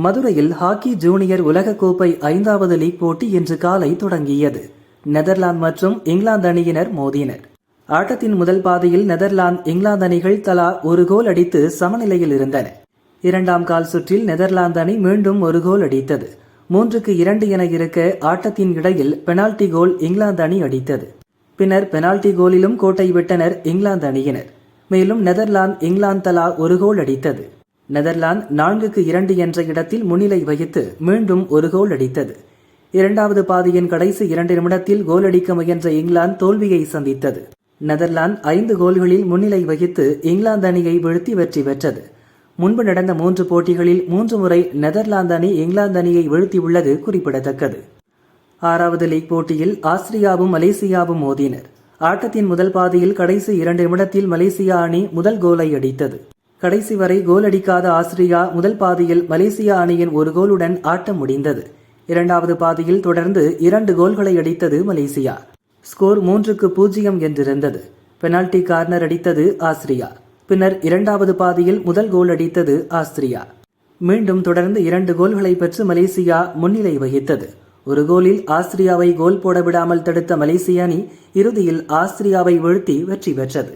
மதுரையில் hockey junior உலகக்கோப்பை ஐந்தாவது லீக் போட்டி இன்று காலை தொடங்கியது. நெதர்லாந்து மற்றும் இங்கிலாந்து அணியினர் மோதினர். ஆட்டத்தின் முதல் பாதையில் நெதர்லாந்து இங்கிலாந்து அணிகள் தலா ஒரு கோல் அடித்து சமநிலையில் இருந்தன. இரண்டாம் கால் சுற்றில் நெதர்லாந்து அணி மீண்டும் ஒரு கோல் அடித்தது. மூன்றுக்கு இரண்டு என இருக்க ஆட்டத்தின் இடையில் பெனால்டி கோல் இங்கிலாந்து அணி அடித்தது. பின்னர் பெனால்டி கோலிலும் கோட்டை விட்டனர் இங்கிலாந்து அணியினர். மேலும் நெதர்லாந்து இங்கிலாந்து தலா ஒரு கோல் அடித்தது. நெதர்லாந்து நான்குக்கு இரண்டு என்ற இடத்தில் முன்னிலை வகித்து மீண்டும் ஒரு கோல் அடித்தது. இரண்டாவது பாதியின் கடைசி இரண்டு நிமிடத்தில் கோல் அடிக்க முயன்ற இங்கிலாந்து தோல்வியை சந்தித்தது. நெதர்லாந்து ஐந்து கோல்களில் முன்னிலை வகித்து இங்கிலாந்து அணியை வீழ்த்தி வெற்றி பெற்றது. முன்பு நடந்த மூன்று போட்டிகளில் மூன்று முறை நெதர்லாந்து அணி இங்கிலாந்து அணியை வீழ்த்தியுள்ளது குறிப்பிடத்தக்கது. ஆறாவது லீக் போட்டியில் ஆஸ்திரியாவும் மலேசியாவும் மோதினர். ஆட்டத்தின் முதல் பாதியில் கடைசி இரண்டு நிமிடத்தில் மலேசியா அணி முதல் கோலை அடித்தது. கடைசி வரை கோல் அடிக்காத ஆஸ்திரியா முதல் பாதியில் மலேசியா அணியின் ஒரு கோலுடன் ஆட்டம் முடிந்தது. இரண்டாவது பாதியில் தொடர்ந்து இரண்டு கோல்களை அடித்தது மலேசியா. ஸ்கோர் மூன்றுக்கு பூஜ்ஜியம் என்றிருந்தது. பெனால்டி கார்னர் அடித்தது ஆஸ்திரியா. பின்னர் இரண்டாவது பாதியில் முதல் கோல் அடித்தது ஆஸ்திரியா. மீண்டும் தொடர்ந்து இரண்டு கோல்களை பெற்று மலேசியா முன்னிலை வகித்தது. ஒரு கோலில் ஆஸ்திரியாவை கோல் போட விடாமல் தடுத்த மலேசிய அணி இறுதியில் ஆஸ்திரியாவை வீழ்த்தி வெற்றி பெற்றது.